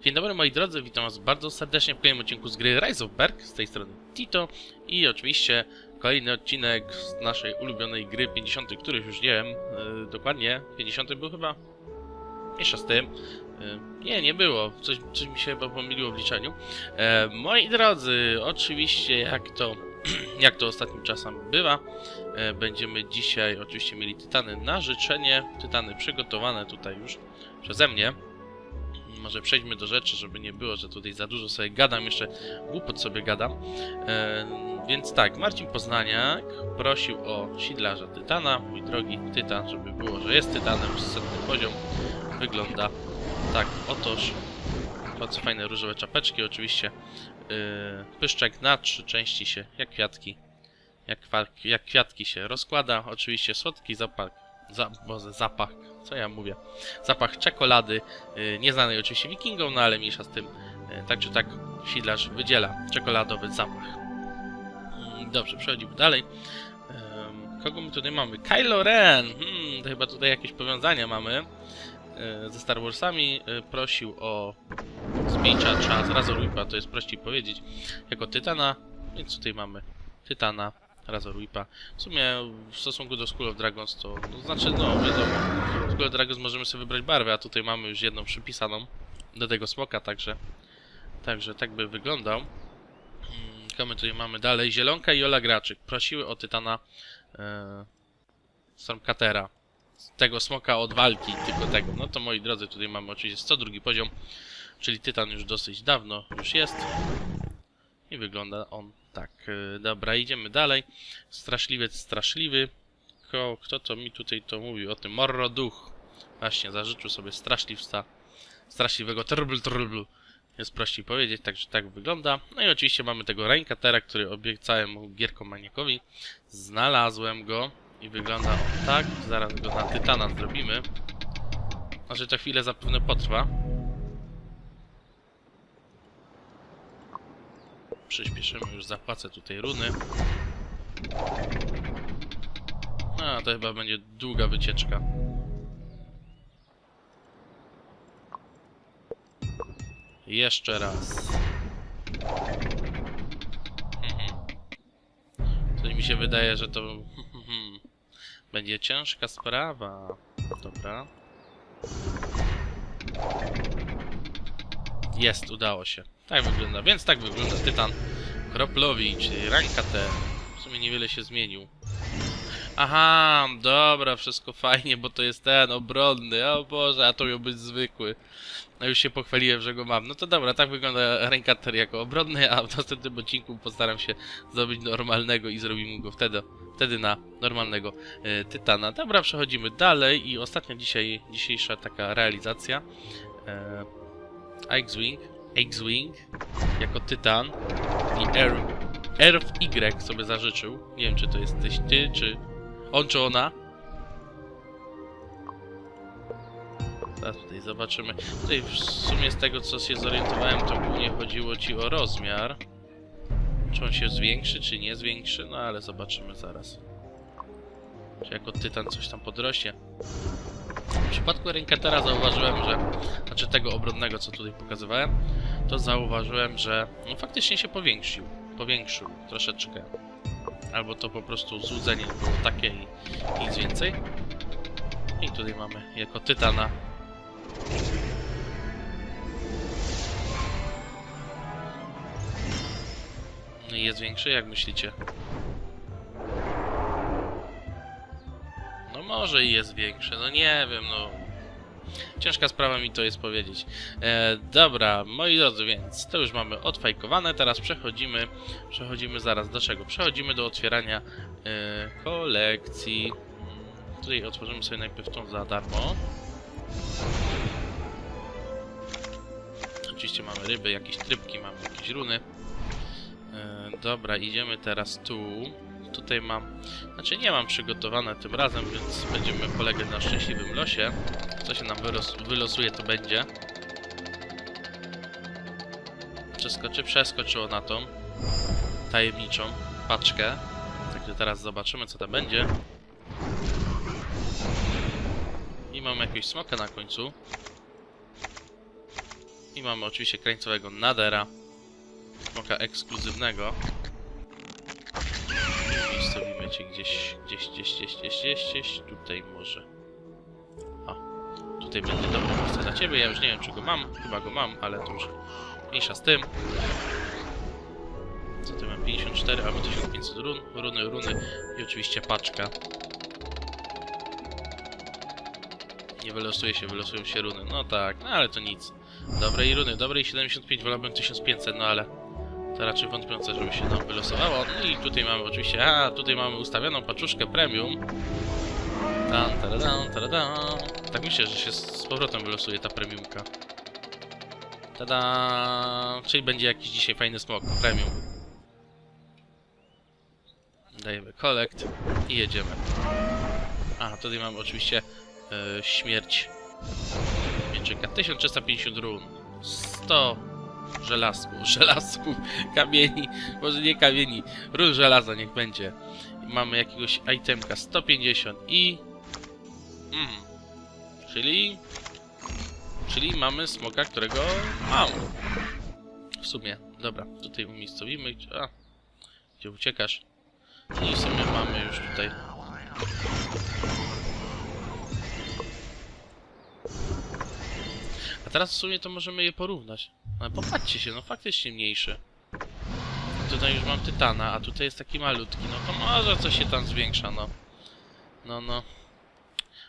Dzień dobry moi drodzy, witam was bardzo serdecznie w kolejnym odcinku z gry Rise of Berg, z tej strony Tito i oczywiście kolejny odcinek z naszej ulubionej gry 50, których już nie wiem, yy, dokładnie, 50 był chyba? Jeszcze z tym. Yy, nie, nie było, coś, coś mi się chyba pomyliło w liczeniu. E, moi drodzy, oczywiście jak to, jak to ostatnim czasem bywa, e, będziemy dzisiaj oczywiście mieli tytany na życzenie, tytany przygotowane tutaj już przeze mnie. Może przejdźmy do rzeczy, żeby nie było, że tutaj za dużo sobie gadam, jeszcze głupot sobie gadam. E, więc tak, Marcin Poznaniak prosił o sidlarza Tytana, mój drogi Tytan, żeby było, że jest Tytanem, setny poziom. Wygląda tak, otoż. Bardzo fajne różowe czapeczki, oczywiście. Yy, pyszczek na trzy części się, jak kwiatki. Jak, jak kwiatki się rozkłada. Oczywiście słodki zapach. Za, Boże, zapach. Co ja mówię? Zapach czekolady. Yy, nieznanej oczywiście wikingom, no ale mniejsza z tym. Yy, tak czy tak sidlarz wydziela czekoladowy zapach. Mm, Dobrze, przechodzimy dalej. Kogo my tutaj mamy? Kylo Ren! Hmm, to chyba tutaj jakieś powiązania mamy yy, ze Star Warsami. Prosił o Zbiejczacza z Razorwipa, to jest prościej powiedzieć, jako Tytana, więc tutaj mamy Tytana, Razorwipa. W sumie w stosunku do School of Dragons to, no, znaczy no wiadomo, w School of Dragons możemy sobie wybrać barwę, a tutaj mamy już jedną przypisaną do tego smoka, także także tak by wyglądał. Mm, Kogo my tutaj mamy dalej? Zielonka i Ola Graczyk prosiły o Tytana e, Stormcuttera. Tego smoka od walki, tylko tego. No to moi drodzy, tutaj mamy oczywiście 102 poziom. Czyli Tytan już dosyć dawno już jest. I wygląda on tak. Yy, Dobra, idziemy dalej. Straszliwiec straszliwy. Ko, kto to mi tutaj to mówił o tym? Morro Duch. Właśnie, zażyczył sobie straszliwca. Straszliwego trubl trubl. Jest prościej powiedzieć, także tak wygląda. No i oczywiście mamy tego Rainkatera, który obiecałem mu Gierkomaniakowi. Znalazłem go. I wygląda on tak. Zaraz go na Tytana zrobimy. Znaczy to chwilę zapewne potrwa. Przyspieszymy, już zapłacę tutaj runy. A, to chyba będzie długa wycieczka. Jeszcze raz. Mhm. Coś mi się wydaje, że to będzie ciężka sprawa. Dobra. Jest, udało się. Tak wygląda, więc tak wygląda Tytan Kroplowicz, ranka T. W sumie niewiele się zmienił. Aha, dobra, wszystko fajnie, bo to jest ten obronny. O Boże, a to miał być zwykły. No już się pochwaliłem, że go mam. No to dobra, tak wygląda Raincutter jako obronny, a w następnym odcinku postaram się zrobić normalnego i zrobimy go wtedy, wtedy na normalnego e, Tytana. Dobra, przechodzimy dalej i ostatnia dzisiaj, dzisiejsza taka realizacja. E, X-Wing, X-Wing jako Tytan i R, R w Y sobie zażyczył. Nie wiem, czy to jesteś ty, czy on, czy ona. Zaraz tutaj zobaczymy. Tutaj w sumie z tego, co się zorientowałem, to głównie chodziło ci o rozmiar. Czy on się zwiększy, czy nie zwiększy, no ale zobaczymy zaraz. Czy jako Tytan coś tam podrośnie. W przypadku Rinkatera zauważyłem, że... Znaczy tego obronnego, co tutaj pokazywałem, to zauważyłem, że no, faktycznie się powiększył. Powiększył troszeczkę. Albo to po prostu złudzenie było takie i nic więcej. I tutaj mamy jako Tytana. No jest większy, jak myślicie? No może i jest większy, no nie wiem, no. Ciężka sprawa mi to jest powiedzieć. E, dobra, moi drodzy, więc to już mamy odfajkowane. Teraz przechodzimy. Przechodzimy zaraz do czego? Przechodzimy do otwierania e, kolekcji. Mm, Tutaj otworzymy sobie najpierw tą za darmo. Oczywiście mamy ryby, jakieś trybki, mamy jakieś runy. E, dobra, idziemy teraz tu. Tutaj mam, znaczy nie mam przygotowane tym razem, więc będziemy polegać na szczęśliwym losie. Co się nam wylosuje, to będzie. Przeskoczy, przeskoczyło na tą tajemniczą paczkę. Także teraz zobaczymy, co to będzie. I mamy jakiegoś smoka na końcu. I mamy oczywiście krańcowego Nadera. Smoka ekskluzywnego. Cię gdzieś, gdzieś, gdzieś, gdzieś, gdzieś, gdzieś, gdzieś. Tutaj może. O, tutaj będzie dobre miejsce dla ciebie. Ja już nie wiem, czy go mam. Chyba go mam, ale to już mniejsza z tym. Co ty mam? 54 albo 1500 run. Runy, runy i oczywiście paczka. Nie wylosuje się, wylosują się runy. No tak, no ale to nic. Dobrej runy, dobrej 75, wolałbym 1500, no ale to raczej wątpiące, żeby się nam wylosowało. No i tutaj mamy oczywiście, a tutaj mamy ustawioną paczuszkę premium. Tan, taradan, taradan. Tak myślę, że się z powrotem wylosuje ta premiumka. Tada! Czyli będzie jakiś dzisiaj fajny smok, premium. Dajemy collect i jedziemy. A, tutaj mamy oczywiście e, śmierć mieczyka. 1350 run. 100 żelazków, żelazków, kamieni, może nie kamieni, run żelaza niech będzie. Mamy jakiegoś itemka 150 i... Mm, czyli... Czyli mamy smoka, którego mam. W sumie, dobra, tutaj umiejscowimy. A, gdzie uciekasz? I w sumie mamy już tutaj A teraz w sumie to możemy je porównać. Ale popatrzcie się, no faktycznie mniejszy. Tutaj już mam tytana, a tutaj jest taki malutki. No to może coś się tam zwiększa, no. No, no.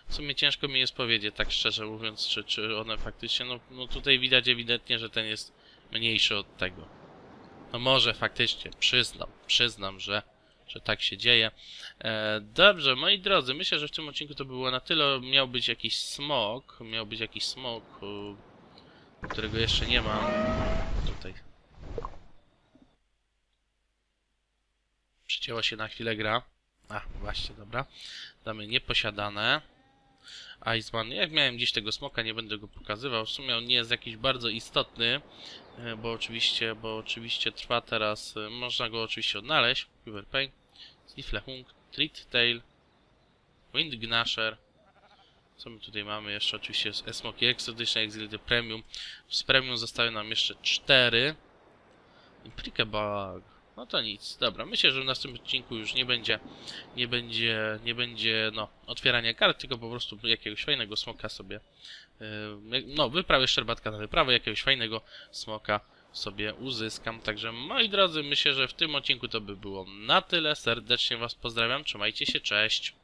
W sumie ciężko mi jest powiedzieć, tak szczerze mówiąc, czy, czy one faktycznie... No, no tutaj widać ewidentnie, że ten jest mniejszy od tego. No może faktycznie, przyznam, przyznam, że, że tak się dzieje. E, dobrze, moi drodzy, myślę, że w tym odcinku to było na tyle. Miał być jakiś smok, miał być jakiś smok, e, którego jeszcze nie mam. Tutaj. Przycięła się na chwilę gra. A, właśnie, dobra. Damy nieposiadane. Iceman, jak miałem gdzieś tego smoka, nie będę go pokazywał. W sumie on nie jest jakiś bardzo istotny, e, bo oczywiście, bo oczywiście trwa teraz, e, można go oczywiście odnaleźć. Quiver Pain, Snifflehung, Treat Tail, Wind Gnasher. Co my tutaj mamy? Jeszcze oczywiście z Smoki Exotic Exility Premium. Z Premium zostały nam jeszcze 4. I Prickebug. No to nic. Dobra, myślę, że w następnym odcinku już nie będzie, nie będzie, nie będzie, no, otwierania kart, tylko po prostu jakiegoś fajnego smoka sobie, yy, no, wyprawię szczerbatka na wyprawę, jakiegoś fajnego smoka sobie uzyskam. Także moi drodzy, myślę, że w tym odcinku to by było na tyle. Serdecznie Was pozdrawiam, trzymajcie się, cześć!